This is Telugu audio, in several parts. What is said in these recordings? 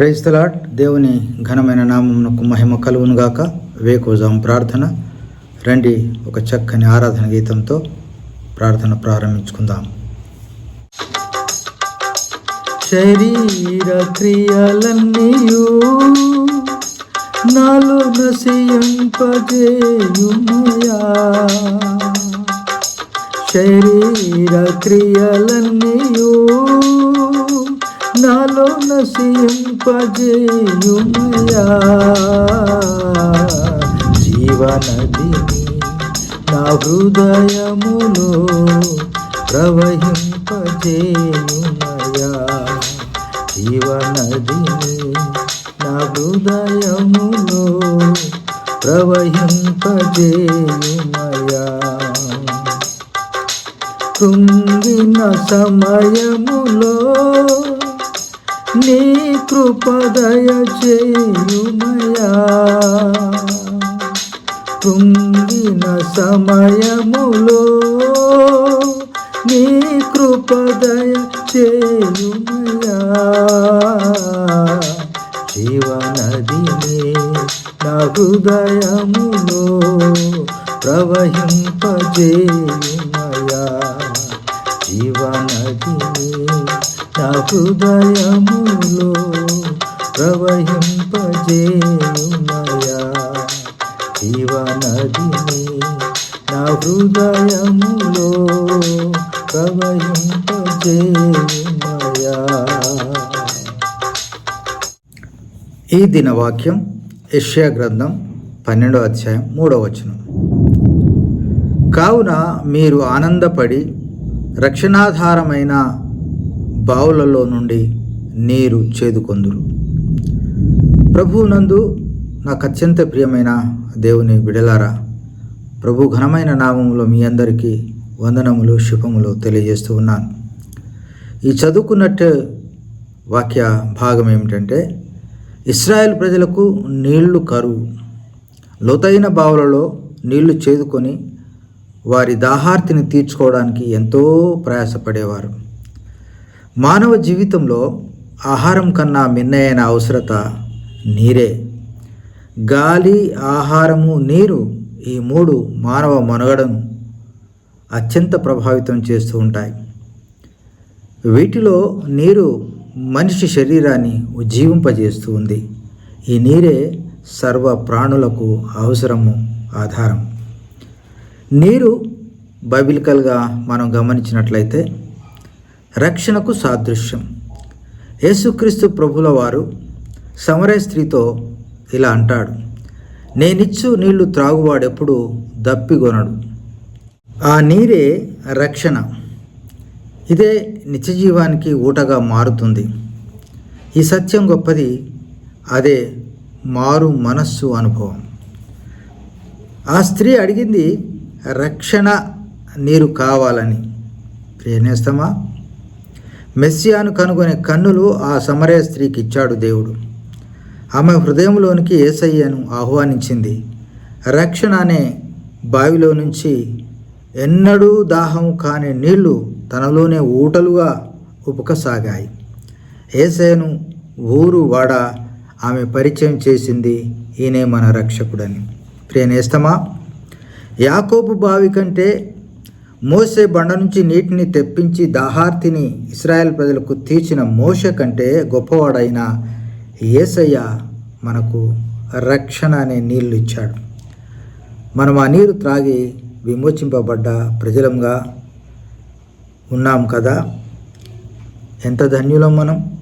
క్రైస్తలాట్ దేవుని ఘనమైన నామమునకు మహిమ కలుగునుగాక వేకోజాం ప్రార్థన. రండి ఒక చక్కని ఆరాధన గీతంతో ప్రార్థన ప్రారంభించుకుందాం. శరీర క్రియలన్నీయు నాలో నశింపజేయుమయా. శరీర క్రియలన్నీయు నాలో నశింపజేయుమయా జీవనదిని నా హృదయములో ప్రవహింపజేయుమయా జీవనదిని నా హృదయములో ప్రవహింపజేయుమయా కృంగిన సమయములో నీ కృపదయ చేయుమయా. తుంగిన సమయములో నీ కృపదయ చేయుమయా. జీవనదిని నా హృదయములో ప్రవహింపజేయుమయా. జీవనదిని నా హృదయములో ప్రవహింపజేయుమయా జీవనదిని నా హృదయములో ప్రవహింపజేయుమయా ఈ దిన వాక్యం గ్రంథం పన్నెండో అధ్యాయం మూడో వచనం. కావున మీరు ఆనందపడి రక్షణాధారమైన బావులలో నుండి నీరు చేదుకొందురు. ప్రభువునందు నాకు అత్యంత ప్రియమైన దేవుని బిడలారా ప్రభు ఘనమైన నామములో మీ అందరికీ వందనములు శుభములు తెలియజేస్తూ ఉన్నాను. ఈ చదువుకున్నట్టు వాక్య భాగం ఏమిటంటే ఇస్రాయెల్ ప్రజలకు నీళ్ళు కరువు లోతైన బావులలో నీళ్ళు చేదుకొని వారి దాహార్తిని తీర్చుకోవడానికి ఎంతో ప్రయాసపడేవారు. మానవ జీవితంలో ఆహారం కన్నా మిన్నయైన అవసరత నీరే. గాలి ఆహారము నీరు ఈ మూడు మానవ మనుగడను అత్యంత ప్రభావితం చేస్తూ ఉంటాయి. వీటిలో నీరు మనిషి శరీరాన్ని ఉజ్జీవింపజేస్తూ ఉంది. ఈ నీరే సర్వ ప్రాణులకు అవసరము ఆధారం. నీరు బైబిలికల్గా మనం గమనించినట్లయితే రక్షణకు సాదృశ్యం. యేసుక్రీస్తు ప్రభుల వారు సమరయ స్త్రీతో ఇలా అంటాడు నేనిచ్చు నీళ్ళు త్రాగువాడెప్పుడు దప్పిగొనడు ఆ నీరే రక్షణ. ఇదే నిత్యజీవానికి ఊటగా మారుతుంది. ఈ సత్యం గొప్పది అదే మారు మనస్సు అనుభవం. ఆ స్త్రీ అడిగింది రక్షణ నీరు కావాలని. ప్రియనేస్తమా మెస్సియాను కనుగొనే కన్నులు ఆ సమరయ స్త్రీకి ఇచ్చాడు దేవుడు. ఆమె హృదయంలోనికి ఏసయ్యను ఆహ్వానించింది. రక్షణ అనే బావిలో నుంచి ఎన్నడూ దాహం కాని నీళ్ళు తనలోనే ఊటలుగా ఉపకసాగాయి ఏసయ్యను ఊరు వాడ ఆమె పరిచయం చేసింది ఈయనే మన రక్షకుడని. ప్రియనేస్తమా యాకోబు బావి కంటే మోసే బండ నుంచి నీటిని తెప్పించి దాహార్తిని ఇస్రాయేల్ ప్రజలకు తీర్చిన మోస కంటే గొప్పవాడైన ఏసయ్య మనకు రక్షణ అనే నీళ్ళు ఇచ్చాడు. మనం ఆ నీరు త్రాగి విమోచింపబడ్డ ప్రజలంగా ఉన్నాం కదా? ఎంత ధన్యులం మనం?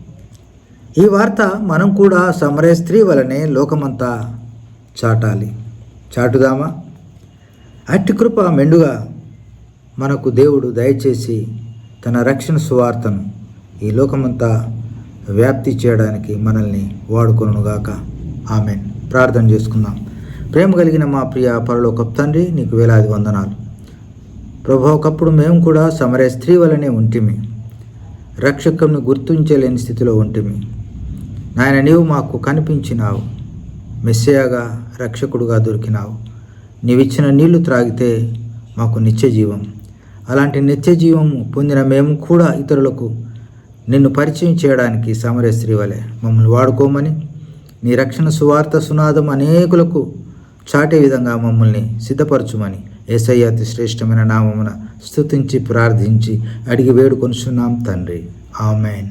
ఈ వార్త మనం కూడా సమరయ స్త్రీ వలనే లోకమంతా చాటాలి. చాటుదామా? అట్టి కృప మెండుగా మనకు దేవుడు దయచేసి తన రక్షణ సువార్తను ఈ లోకమంతా వ్యాప్తి చేయడానికి మనల్ని వాడుకొనుగాక. ఆమె ప్రార్థన చేసుకుందాం. ప్రేమ కలిగిన మా ప్రియ పరలోకపు తండ్రి నీకు వేలాది వందనాలు. ప్రభా ఒకప్పుడు మేము కూడా సమరే స్త్రీ వలనే ఉంటిమి. రక్షకుని గుర్తించలేని స్థితిలో ఉంటిమి. నాయన నీవు మాకు కనిపించినావు. మెస్సయాగా రక్షకుడుగా దొరికినావు. నీవిచ్చిన నీళ్ళు త్రాగితే మాకు నిత్య జీవం అలాంటి నిత్య జీవము పొందిన మేము కూడా ఇతరులకు నిన్ను పరిచయం చేయడానికి సమరశ్రీ వలె మమ్మల్ని వాడుకోమని నీ రక్షణ సువార్త సునాదం అనేకులకు చాటే విధంగా మమ్మల్ని సిద్ధపరచుమని ఏసయ్య అతి శ్రేష్టమైన నామమున స్థుతించి ప్రార్థించి అడిగి వేడుకొనుచున్నాం తండ్రి. ఆమెన్.